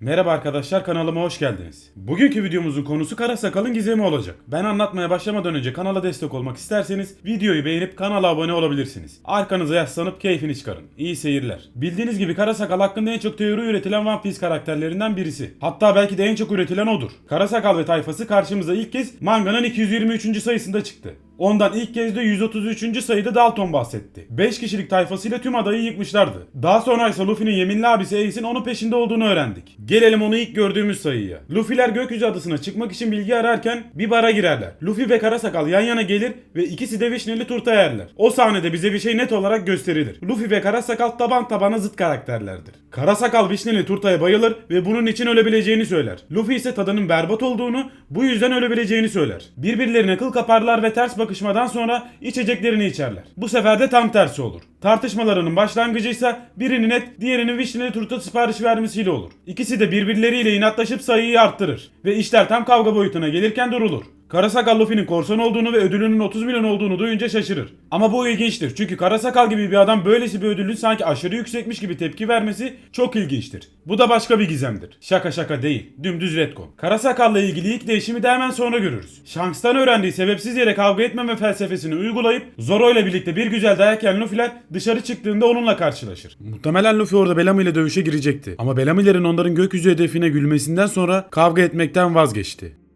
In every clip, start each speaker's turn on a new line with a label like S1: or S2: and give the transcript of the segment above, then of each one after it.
S1: Merhaba arkadaşlar kanalıma hoş geldiniz. Bugünkü videomuzun konusu Kara Sakal'ın gizemi olacak. Ben anlatmaya başlamadan önce kanala destek olmak isterseniz videoyu beğenip kanala abone olabilirsiniz. Arkanıza yaslanıp keyfini çıkarın. İyi seyirler. Bildiğiniz gibi Kara Sakal hakkında en çok teori üretilen One Piece karakterlerinden birisi. Hatta belki de en çok üretilen odur. Kara Sakal ve tayfası karşımıza ilk kez manganın 223. sayısında çıktı. Ondan ilk kez de 133. sayıda Dalton bahsetti. 5 kişilik tayfasıyla tüm adayı yıkmışlardı. Daha sonra ise Luffy'nin yeminli abisi Ace'in onun peşinde olduğunu öğrendik. Gelelim onu ilk gördüğümüz sayıya. Luffy'ler gökyüzü adasına çıkmak için bilgi ararken bir bara girerler. Luffy ve Karasakal yan yana gelir ve ikisi de vişneli turta yerler. O sahnede bize bir şey net olarak gösterilir. Luffy ve Karasakal taban tabana zıt karakterlerdir. Karasakal vişneli turtaya bayılır ve bunun için ölebileceğini söyler. Luffy ise tadının berbat olduğunu, bu yüzden ölebileceğini söyler. Birbirlerine kıl kaparlar ve ters bakışmadan sonra içeceklerini içerler. Bu sefer de tam tersi olur. Tartışmalarının başlangıcı ise birinin et, diğerinin vişneli turta sipariş vermesiyle olur. İkisi de birbirleriyle inatlaşıp sayıyı arttırır ve işler tam kavga boyutuna gelirken durulur. Karasakal Luffy'nin korsan olduğunu ve ödülünün 30 milyon olduğunu duyunca şaşırır. Ama bu ilginçtir çünkü Karasakal gibi bir adam böylesi bir ödülün sanki aşırı yüksekmiş gibi tepki vermesi çok ilginçtir. Bu da başka bir gizemdir. Şaka şaka değil. Dümdüz retcon. Karasakal'la ilgili ilk değişimi de hemen sonra görürüz. Shanks'tan öğrendiği sebepsiz yere kavga etmeme felsefesini uygulayıp Zoro ile birlikte bir güzel dayak yiyen Luffy'ler dışarı çıktığında onunla karşılaşır. Muhtemelen Luffy orada Bellamy ile dövüşe girecekti. Ama Bellamy'lerin onların gökyüzü hedefine gülmesinden sonra kavga etmekten vazgeçti.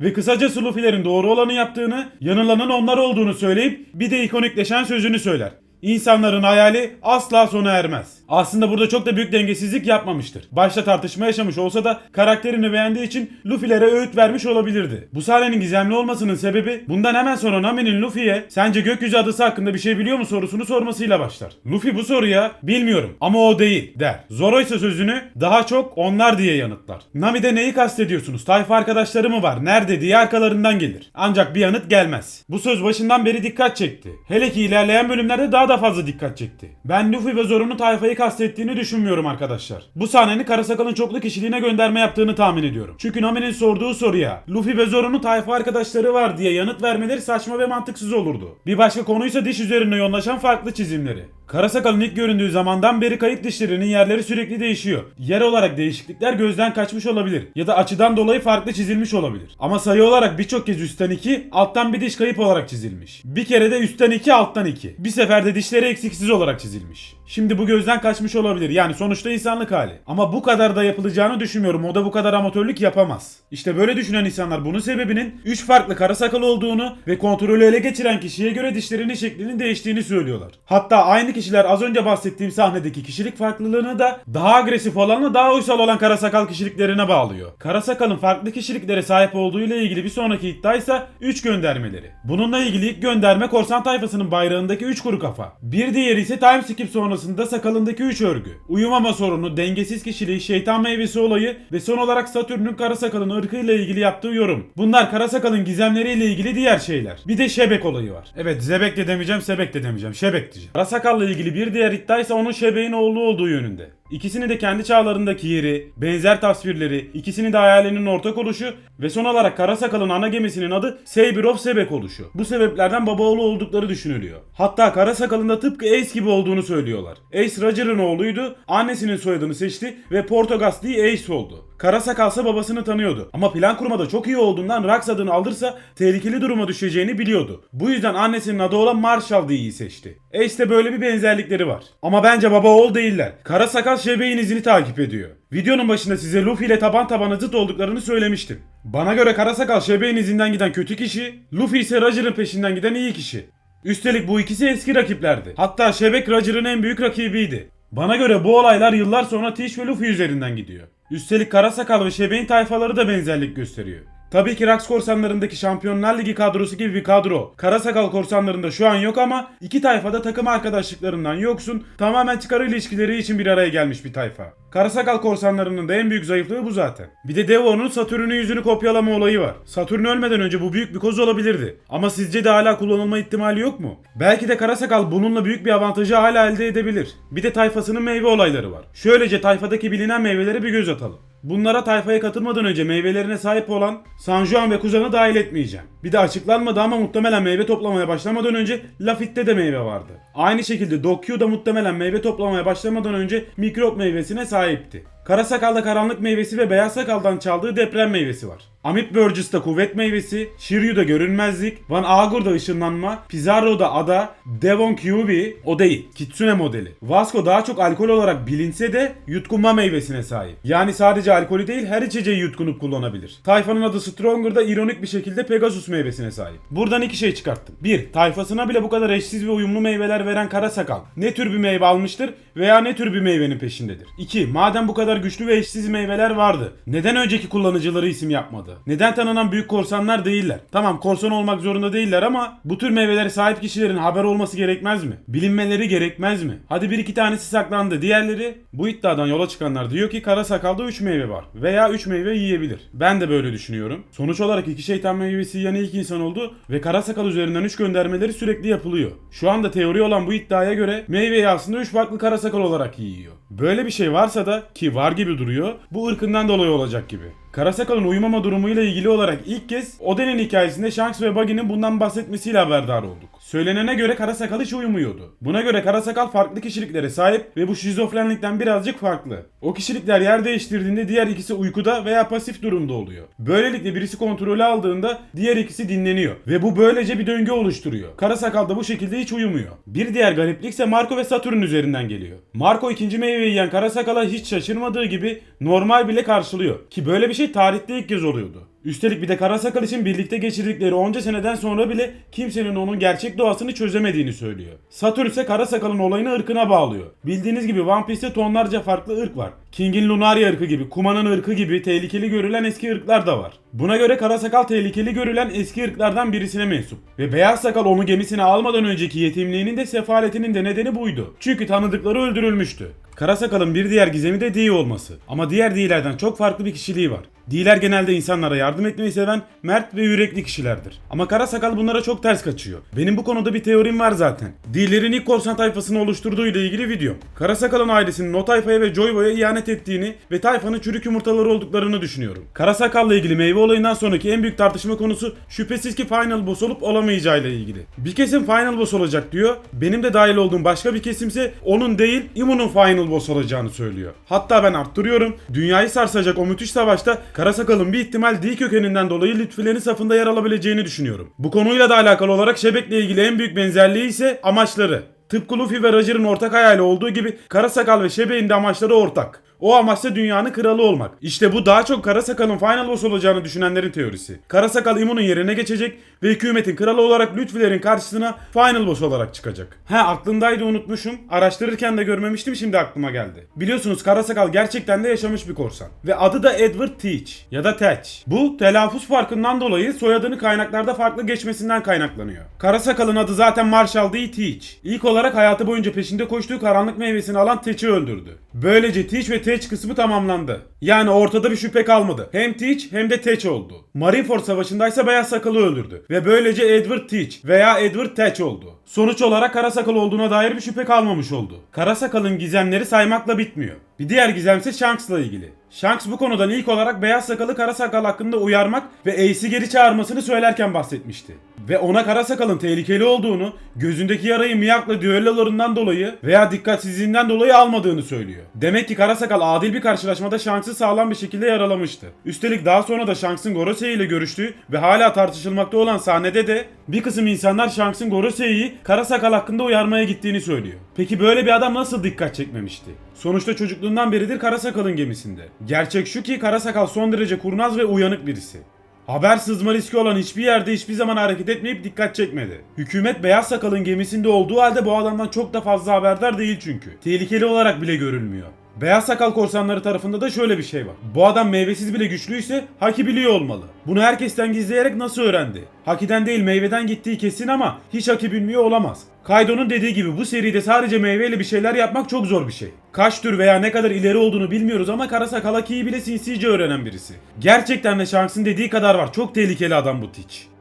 S1: Ve kısacası Luffy'lerin doğru olanı yaptığını, yanılanın onlar olduğunu söyleyip bir de ikonikleşen sözünü söyler. İnsanların hayali asla sona ermez. Aslında burada çok da büyük dengesizlik yapmamıştır. Başta tartışma yaşamış olsa da karakterini beğendiği için Luffy'lere öğüt vermiş olabilirdi. Bu sahnenin gizemli olmasının sebebi bundan hemen sonra Nami'nin Luffy'ye sence gökyüzü adası hakkında bir şey biliyor mu sorusunu sormasıyla başlar. Luffy bu soruya bilmiyorum ama o değil der. Zoro ise sözünü daha çok onlar diye yanıtlar. Nami'de neyi kastediyorsunuz? Tayfa arkadaşları mı var? Nerede diye arkalarından gelir. Ancak bir yanıt gelmez. Bu söz başından beri dikkat çekti. Hele ki ilerleyen bölümlerde daha da fazla dikkat çekti. Ben Luffy ve Zoro'nun tayfayı kastettiğini düşünmüyorum arkadaşlar. Bu sahnenin Karasakal'ın çoklu kişiliğine gönderme yaptığını tahmin ediyorum. Çünkü Nami'nin sorduğu soruya Luffy ve Zoro'nun tayfa arkadaşları var diye yanıt vermeleri saçma ve mantıksız olurdu. Bir başka konuysa diş üzerine yoğunlaşan farklı çizimleri. Karasakal'ın ilk göründüğü zamandan beri kayıp dişlerinin yerleri sürekli değişiyor. Yer olarak değişiklikler gözden kaçmış olabilir ya da açıdan dolayı farklı çizilmiş olabilir. Ama sayı olarak birçok kez üstten 2, alttan bir diş kayıp olarak çizilmiş. Bir kere de üstten 2, alttan 2. Bir seferde dişleri eksiksiz olarak çizilmiş. Şimdi bu gözden kaçmış olabilir. Yani sonuçta insanlık hali. Ama bu kadar da yapılacağını düşünmüyorum. O da bu kadar amatörlük yapamaz. İşte böyle düşünen insanlar bunun sebebinin 3 farklı kara sakal olduğunu ve kontrolü ele geçiren kişiye göre dişlerinin şeklinin değiştiğini söylüyorlar. Hatta aynı kişiler az önce bahsettiğim sahnedeki kişilik farklılığını da daha agresif olanla daha uysal olan kara sakal kişiliklerine bağlıyor. Kara sakalın farklı kişiliklere sahip olduğu ile ilgili bir sonraki iddia ise 3 göndermeleri. Bununla ilgili ilk gönderme korsan tayfasının bayrağındaki 3 kuru kafa. Bir diğeri ise time skip sonrasında sakalındaki 3 örgü. Uyumama sorunu, dengesiz kişiliği, şeytan meyvesi olayı ve son olarak Satürn'ün kara sakalın ırkıyla ilgili yaptığı yorum. Bunlar kara sakalın gizemleriyle ilgili diğer şeyler. Bir de Şebek olayı var. Evet Zebek de demeyeceğim, Sebek de demeyeceğim. Şebek diyeceğim. Kara sakalla ilgili bir diğer iddia ise onun Şebek'in oğlu olduğu yönünde. İkisini de kendi çağlarındaki yeri, benzer tasvirleri, ikisini de hayalinin ortak oluşu ve son olarak Karasakal'ın ana gemisinin adı Saber of Sebek oluşu. Bu sebeplerden baba oğlu oldukları düşünülüyor. Hatta Karasakal'ın da tıpkı Ace gibi olduğunu söylüyorlar. Ace Roger'ın oğluydu, annesinin soyadını seçti ve Portogas diye Ace oldu. Karasakal ise babasını tanıyordu. Ama plan kurmada çok iyi olduğundan Rax adını alırsa tehlikeli duruma düşeceğini biliyordu. Bu yüzden annesinin adı olan Marshall diye'yi seçti. Ace'de böyle bir benzerlikleri var. Ama bence baba oğul değiller. Karasakal Şebe'nin izini takip ediyor. Videonun başında size Luffy ile taban tabana zıt olduklarını söylemiştim. Bana göre Karasakal Şebe'nin izinden giden kötü kişi, Luffy ise Roger'ın peşinden giden iyi kişi. Üstelik bu ikisi eski rakiplerdi. Hatta Şebek Roger'ın en büyük rakibiydi. Bana göre bu olaylar yıllar sonra Tish ve Luffy üzerinden gidiyor. Üstelik Karasakal ve Şebek'in tayfaları da benzerlik gösteriyor. Tabii ki Rax korsanlarındaki Şampiyonlar Ligi kadrosu gibi bir kadro. Karasakal korsanlarında şu an yok ama iki tayfada takım arkadaşlıklarından yoksun, tamamen çıkar ilişkileri için bir araya gelmiş bir tayfa. Karasakal korsanlarının da en büyük zayıflığı bu zaten. Bir de Devo'nun Satürn'ün yüzünü kopyalama olayı var. Satürn ölmeden önce bu büyük bir koz olabilirdi. Ama sizce de hala kullanılma ihtimali yok mu? Belki de Karasakal bununla büyük bir avantajı hala elde edebilir. Bir de tayfasının meyve olayları var. Şöylece tayfadaki bilinen meyvelere bir göz atalım. Bunlara tayfaya katılmadan önce meyvelerine sahip olan San Juan ve Kuzan'ı dahil etmeyeceğim. Bir de açıklanmadı ama muhtemelen meyve toplamaya başlamadan önce Lafitte'de de meyve vardı. Aynı şekilde Dokyu da muhtemelen meyve toplamaya başlamadan önce mikrop meyvesine sahipti. Kara sakalda karanlık meyvesi ve beyaz sakaldan çaldığı deprem meyvesi var. Amit Burgess'ta kuvvet meyvesi, Shiryu'da görünmezlik, Van Agur'da ışınlanma, Pizarro'da ada, Devon Kyuubi o değil, Kitsune modeli. Vasco daha çok alkol olarak bilinse de yutkunma meyvesine sahip. Yani sadece alkolü değil her içeceği yutkunup kullanabilir. Tayfanın adı Stronger'da ironik bir şekilde Pegasus meyvesine sahip. Buradan iki şey çıkarttım. 1. Tayfasına bile bu kadar eşsiz ve uyumlu meyveler veren kara sakal ne tür bir meyve almıştır veya ne tür bir meyvenin peşindedir. 2. Madem bu kadar güçlü ve eşsiz meyveler vardı, neden önceki kullanıcıları isim yapmadı? Neden tanınan büyük korsanlar değiller? Tamam korsan olmak zorunda değiller ama bu tür meyvelere sahip kişilerin haber olması gerekmez mi? Bilinmeleri gerekmez mi? Hadi bir iki tanesi saklandı. Diğerleri bu iddiadan yola çıkanlar diyor ki kara sakalda 3 meyve var veya 3 meyve yiyebilir. Ben de böyle düşünüyorum. Sonuç olarak iki şeytan meyvesi yiyen ilk insan oldu ve kara sakal üzerinden 3 göndermeleri sürekli yapılıyor. Şu anda teori olan bu iddiaya göre meyveyi aslında 3 farklı kara sakal olarak yiyor. Böyle bir şey varsa da ki var gibi duruyor bu ırkından dolayı olacak gibi. Karasakal'ın uyumama durumuyla ilgili olarak ilk kez Oden'in hikayesinde Shanks ve Buggy'nin bundan bahsetmesiyle haberdar olduk. Söylenene göre Karasakal hiç uyumuyordu. Buna göre Karasakal farklı kişiliklere sahip ve bu şizofrenlikten birazcık farklı. O kişilikler yer değiştirdiğinde diğer ikisi uykuda veya pasif durumda oluyor. Böylelikle birisi kontrolü aldığında diğer ikisi dinleniyor ve bu böylece bir döngü oluşturuyor. Karasakal da bu şekilde hiç uyumuyor. Bir diğer gariplik ise Marco ve Satürn üzerinden geliyor. Marco ikinci meyveyi yiyen Karasakal'a hiç şaşırmadığı gibi normal bile karşılıyor. Ki böyle bir şey tarihte ilk kez oluyordu. Üstelik bir de Karasakal için birlikte geçirdikleri onca seneden sonra bile kimsenin onun gerçek doğasını çözemediğini söylüyor. Satürn ise Karasakal'ın olayını ırkına bağlıyor. Bildiğiniz gibi One Piece'te tonlarca farklı ırk var. King'in Lunaria ırkı gibi, Kuma'nın ırkı gibi tehlikeli görülen eski ırklar da var. Buna göre Karasakal tehlikeli görülen eski ırklardan birisine mensup. Ve Beyaz Sakal onu gemisine almadan önceki yetimliğinin de sefaletinin de nedeni buydu. Çünkü tanıdıkları öldürülmüştü. Karasakal'ın bir diğer gizemi de Dee olması. Ama diğer Dee'lerden çok farklı bir kişiliği var. Dee'ler genelde insanlara yardım etmeyi seven, mert ve yürekli kişilerdir. Ama Karasakal bunlara çok ters kaçıyor. Benim bu konuda bir teorim var zaten. Dee'lerin ilk korsan tayfasını oluşturduğu ile ilgili video. Karasakal'ın ailesinin o tayfaya ve Joybo'ya ihanet ettiğini ve tayfanın çürük yumurtaları olduklarını düşünüyorum. Karasakal'la ilgili meyve olayından sonraki en büyük tartışma konusu şüphesiz ki Final Boss olup olamayacağıyla ilgili. Bir kesim Final Boss olacak diyor. Benim de dahil olduğum başka bir kesimse onun değil Imun'un Final Boss olacağını söylüyor. Hatta ben arttırıyorum. Dünyayı sarsacak o müthiş savaşta Karasakal'ın bir ihtimal D kökeninden dolayı Lütfilerin safında yer alabileceğini düşünüyorum. Bu konuyla da alakalı olarak Şebek'le ilgili en büyük benzerliği ise amaçları. Tıpkı Luffy ve Roger'ın ortak hayali olduğu gibi Karasakal ve Şebek'in de amaçları ortak. O amaçta dünyanın kralı olmak. İşte bu daha çok Karasakal'ın Final Boss olacağını düşünenlerin teorisi. Karasakal Imun'un yerine geçecek ve hükümetin kralı olarak Lütfilerin karşısına Final Boss olarak çıkacak. Ha aklımdaydı unutmuşum. Araştırırken de görmemiştim şimdi aklıma geldi. Biliyorsunuz Karasakal gerçekten de yaşamış bir korsan. Ve adı da Edward Teach ya da Teach. Bu telaffuz farkından dolayı soyadını kaynaklarda farklı geçmesinden kaynaklanıyor. Karasakal'ın adı zaten Marshall D. Teach. İlk olarak hayatı boyunca peşinde koştuğu karanlık meyvesini alan Teach'i öldürdü. Böylece Teach ve Teach kısmı tamamlandı. Yani ortada bir şüphe kalmadı. Hem Teach hem de Teach oldu. Marineford savaşındaysa Beyaz Sakal'ı öldürdü. Ve böylece Edward Teach veya Edward Teach oldu. Sonuç olarak Kara Sakal olduğuna dair bir şüphe kalmamış oldu. Kara Sakal'ın gizemleri saymakla bitmiyor. Bir diğer gizem ise Shanks'la ilgili. Shanks bu konudan ilk olarak Beyaz Sakal'ı Kara Sakal hakkında uyarmak ve Ace'i geri çağırmasını söylerken bahsetmişti. Ve ona Kara Sakal'ın tehlikeli olduğunu, gözündeki yarayı Miyak'la düellolarından dolayı veya dikkatsizliğinden dolayı almadığını söylüyor. Demek ki Kara Sakal adil bir karşılaşmada Shanks'ı sağlam bir şekilde yaralamıştı. Üstelik daha sonra da Shanks'ın Gorosei ile görüştüğü ve hala tartışılmakta olan sahnede de bir kısım insanlar Shanks'ın Gorosei'yi Kara Sakal hakkında uyarmaya gittiğini söylüyor. Peki böyle bir adam nasıl dikkat çekmemişti? Sonuçta çocukluğundan beridir Karasakal'ın gemisinde. Gerçek şu ki Karasakal son derece kurnaz ve uyanık birisi. Haber sızma riski olan hiçbir yerde hiçbir zaman hareket etmeyip dikkat çekmedi. Hükümet Beyaz Sakal'ın gemisinde olduğu halde bu adamdan çok da fazla haberdar değil çünkü. Tehlikeli olarak bile görülmüyor. Beyaz sakal korsanları tarafında da şöyle bir şey var. Bu adam meyvesiz bile güçlüyse Haki biliyor olmalı. Bunu herkesten gizleyerek nasıl öğrendi? Haki'den değil meyveden gittiği kesin ama hiç Haki bilmiyor olamaz. Kaido'nun dediği gibi bu seride sadece meyveyle bir şeyler yapmak çok zor bir şey. Kaç tür veya ne kadar ileri olduğunu bilmiyoruz ama Karasakal Haki'yi bile sinsice öğrenen birisi. Gerçekten de Shanks'ın dediği kadar var. Çok tehlikeli adam bu Teach.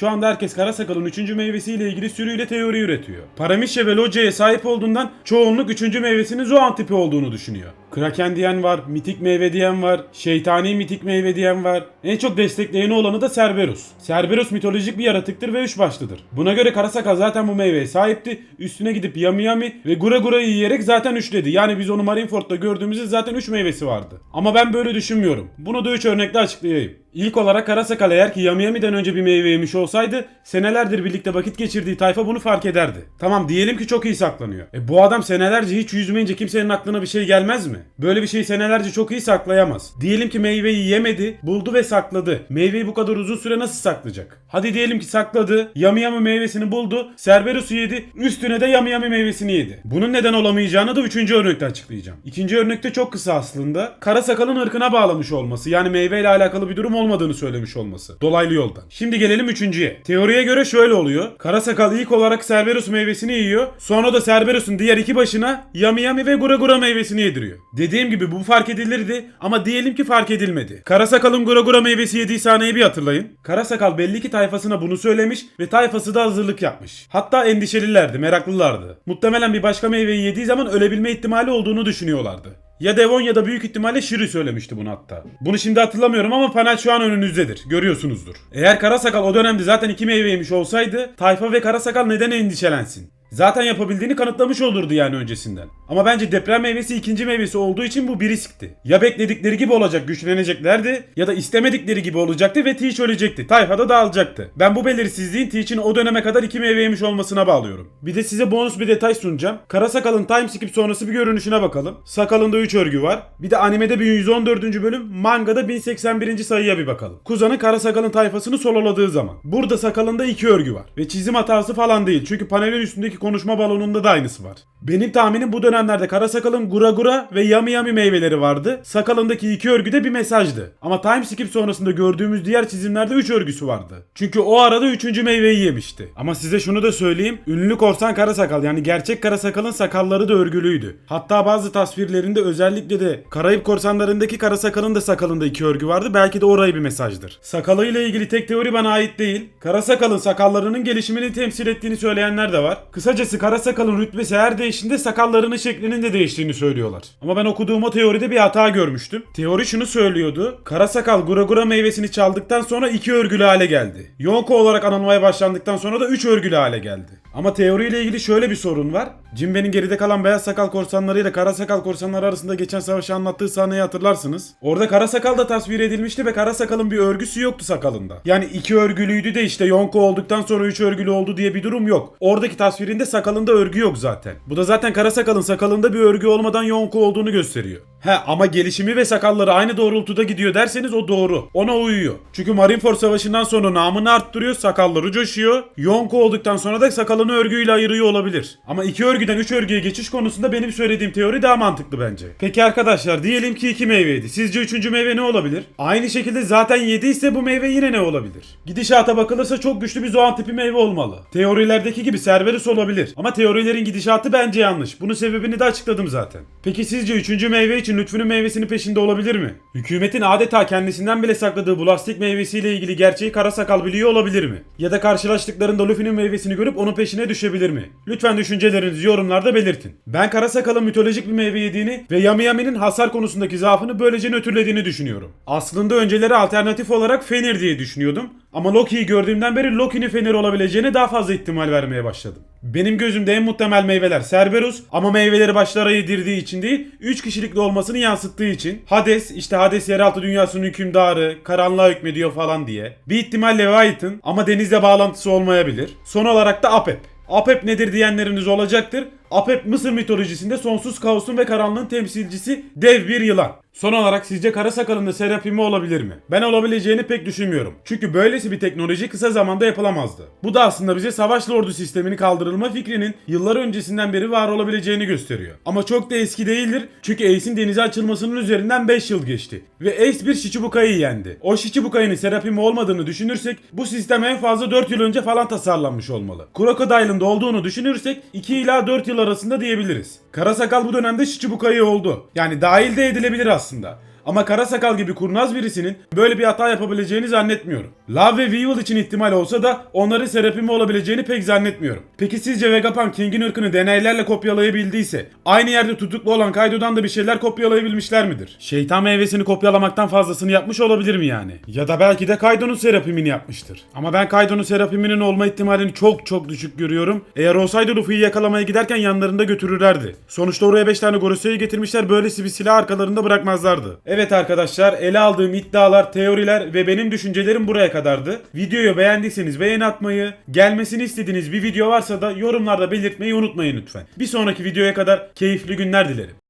S1: Şu anda herkes Karasakal'ın 3. meyvesiyle ilgili sürüyle teori üretiyor. Paramişe ve Loggia'ya sahip olduğundan çoğunluk 3. meyvesinin Zoan tipi olduğunu düşünüyor. Kraken diyen var, mitik meyve diyen var, şeytani mitik meyve diyen var. En çok destekleyeni olanı da Cerberus. Cerberus mitolojik bir yaratıktır ve üç başlıdır. Buna göre Karasakal zaten bu meyveye sahipti. Üstüne gidip Yami Yami ve Gura Gura'yı yiyerek zaten üçledi. Yani biz onu Marineford'da gördüğümüzde zaten üç meyvesi vardı. Ama ben böyle düşünmüyorum. Bunu da üç örnekle açıklayayım. İlk olarak Karasakal eğer ki Yami Yami'den önce bir meyve yemiş olsaydı senelerdir birlikte vakit geçirdiği tayfa bunu fark ederdi. Tamam diyelim ki çok iyi saklanıyor. E bu adam senelerce hiç yüzmeyince kimsenin aklına bir şey gelmez mi? Böyle bir şeyi senelerce çok iyi saklayamaz. Diyelim ki meyveyi yemedi, buldu ve sakladı. Meyveyi bu kadar uzun süre nasıl saklayacak? Hadi diyelim ki sakladı, Yami Yami meyvesini buldu, Cerberus'u yedi, üstüne de Yami Yami meyvesini yedi. Bunun neden olamayacağını da üçüncü örnekte açıklayacağım. İkinci örnekte çok kısa aslında. Karasakalın ırkına bağlamış olması yani meyveyle alakalı bir durum olmadığını söylemiş olması. Dolaylı yoldan. Şimdi gelelim üçüncüye. Teoriye göre şöyle oluyor. Karasakal ilk olarak Cerberus meyvesini yiyor. Sonra da Cerberus'un diğer iki başına Yami Yami ve Gura Gura meyvesini yediriyor. Dediğim gibi bu fark edilirdi ama diyelim ki fark edilmedi. Karasakal'ın Gura meyvesi yediği sahneyi bir hatırlayın. Karasakal belli ki tayfasına bunu söylemiş ve tayfası da hazırlık yapmış. Hatta endişelilerdi, meraklılardı. Muhtemelen bir başka meyveyi yediği zaman ölebilme ihtimali olduğunu düşünüyorlardı. Ya Devon ya da büyük ihtimalle Shiri söylemişti bunu hatta. Bunu şimdi hatırlamıyorum ama panel şu an önünüzdedir. Görüyorsunuzdur. Eğer Karasakal o dönemde zaten iki meyve yemiş olsaydı Tayfa ve Karasakal neden endişelensin? Zaten yapabildiğini kanıtlamış olurdu yani öncesinden. Ama bence deprem meyvesi ikinci meyvesi olduğu için bu bir riskti. Ya bekledikleri gibi olacak güçleneceklerdi ya da istemedikleri gibi olacaktı ve Teach ölecekti. Tayfa da dağılacaktı. Ben bu belirsizliğin Teach'in o döneme kadar iki meyve olmasına bağlıyorum. Bir de size bonus bir detay sunacağım. Kara Sakal'ın time skip sonrası bir görünüşüne bakalım. Sakalında 3 örgü var. Bir de animede 1114. bölüm, mangada 1081. sayıya bir bakalım. Kuzan'ın Kara Sakal'ın tayfasını sololadığı zaman. Burada sakalında 2 örgü var. Ve çizim hatası falan değil. Çünkü panelin üstündeki konuşma balonunda da aynısı var. Benim tahminim bu dönemlerde Kara Sakal'ın Gura Gura ve Yami Yami meyveleri vardı. Sakalındaki iki örgü de bir mesajdı. Ama time skip sonrasında gördüğümüz diğer çizimlerde 3 örgüsü vardı. Çünkü o arada 3. meyveyi yemişti. Ama size şunu da söyleyeyim. Ünlü korsan Kara Sakal yani gerçek Kara Sakal'ın sakalları da örgülüydü. Hatta bazı tasvirlerinde özellikle de Karayip korsanlarındaki Kara Sakal'ın da sakalında iki örgü vardı. Belki de orayı bir mesajdır. Sakalıyla ilgili tek teori bana ait değil. Kara Sakal'ın sakallarının gelişimini temsil ettiğini söyleyenler de var. Kısacası Kara Sakal'ın rütbesi her değişinde sakallarının şeklinin de değiştiğini söylüyorlar. Ama ben okuduğum o teoride bir hata görmüştüm. Teori şunu söylüyordu. Kara Sakal Gura Gura meyvesini çaldıktan sonra iki örgülü hale geldi. Yonko olarak anılmaya başlandıktan sonra da üç örgülü hale geldi. Ama teoriyle ilgili şöyle bir sorun var. Jinbe'nin geride kalan beyaz sakal korsanları ile kara sakal korsanları arasında geçen savaşı anlattığı sahneyi hatırlarsınız. Orada kara sakal da tasvir edilmişti ve kara sakalın bir örgüsü yoktu sakalında. Yani iki örgülüydü de işte Yonko olduktan sonra üç örgülü oldu diye bir durum yok. Oradaki tasvirinde sakalında örgü yok zaten. Bu da zaten kara sakalın sakalında bir örgü olmadan Yonko olduğunu gösteriyor. He ama gelişimi ve sakalları aynı doğrultuda gidiyor derseniz o doğru. Ona uyuyor. Çünkü Marineford Savaşı'ndan sonra namını arttırıyor, sakalları coşuyor. Yonko olduktan sonra da sakalını örgüyle ayırıyor olabilir. Ama iki örgüden üç örgüye geçiş konusunda benim söylediğim teori daha mantıklı bence. Peki arkadaşlar diyelim ki iki meyveydi. Sizce üçüncü meyve ne olabilir? Aynı şekilde zaten yediyse bu meyve yine ne olabilir? Gidişata bakılırsa çok güçlü bir zoan tipi meyve olmalı. Teorilerdeki gibi Cerberus olabilir. Ama teorilerin gidişatı bence yanlış. Bunun sebebini de açıkladım zaten. Peki sizce üçüncü meyve için Lütfü'nün meyvesinin peşinde olabilir mi? Hükümetin adeta kendisinden bile sakladığı bu lastik meyvesiyle ilgili gerçeği kara sakal biliyor olabilir mi? Ya da karşılaştıklarında Luffy'nin meyvesini görüp onun peşine düşebilir mi? Lütfen düşüncelerinizi yorumlarda belirtin. Ben kara sakalın mitolojik bir meyve yediğini ve Yami Yami'nin hasar konusundaki zaafını böylece nötrlediğini düşünüyorum. Aslında önceleri alternatif olarak Fenir diye düşünüyordum. Ama Loki'yi gördüğümden beri Loki'nin Fenir olabileceğine daha fazla ihtimal vermeye başladım. Benim gözümde en muhtemel meyveler Cerberus ama meyveleri başlara yedirdiği için değil 3 kişilikli olmasını yansıttığı için Hades işte Hades yeraltı dünyasının hükümdarı karanlığa hükmediyor falan diye. Bir ihtimal Leviathan ama denizle bağlantısı olmayabilir. Son olarak da Apep. Apep nedir diyenleriniz olacaktır. Apep Mısır mitolojisinde sonsuz kaosun ve karanlığın temsilcisi dev bir yılan. Son olarak sizce kara sakalında serapimi olabilir mi? Ben olabileceğini pek düşünmüyorum. Çünkü böylesi bir teknoloji kısa zamanda yapılamazdı. Bu da aslında bize savaş lordu sistemini kaldırılma fikrinin yıllar öncesinden beri var olabileceğini gösteriyor. Ama çok da eski değildir. Çünkü Ace'in denize açılmasının üzerinden 5 yıl geçti. Ve Ace bir Shichibukai'yi yendi. O Shichibukai'nin serapimi olmadığını düşünürsek bu sistem en fazla 4 yıl önce falan tasarlanmış olmalı. Crocodile'ın da olduğunu düşünürsek 2 ila 4 yıl arasında diyebiliriz. Karasakal bu dönemde Shichibukai oldu. Yani dahil de edilebilir aslında. 같습니다. Ama Karasakal gibi kurnaz birisinin böyle bir hata yapabileceğini zannetmiyorum. Love ve Weevil için ihtimal olsa da onların serapimi olabileceğini pek zannetmiyorum. Peki sizce Vegapunk King'in ırkını deneylerle kopyalayabildiyse aynı yerde tutuklu olan Kaido'dan da bir şeyler kopyalayabilmişler midir? Şeytan meyvesini kopyalamaktan fazlasını yapmış olabilir mi yani? Ya da belki de Kaido'nun serapimini yapmıştır. Ama ben Kaido'nun serapiminin olma ihtimalini çok çok düşük görüyorum. Eğer olsaydı Luffy'yi yakalamaya giderken yanlarında götürürlerdi. Sonuçta oraya 5 tane Gorosei getirmişler böylesi bir silah arkalarında bırakmazlardı. Evet arkadaşlar ele aldığım iddialar, teoriler ve benim düşüncelerim buraya kadardı. Videoyu beğendiyseniz beğeni atmayı, gelmesini istediğiniz bir video varsa da yorumlarda belirtmeyi unutmayın lütfen. Bir sonraki videoya kadar keyifli günler dilerim.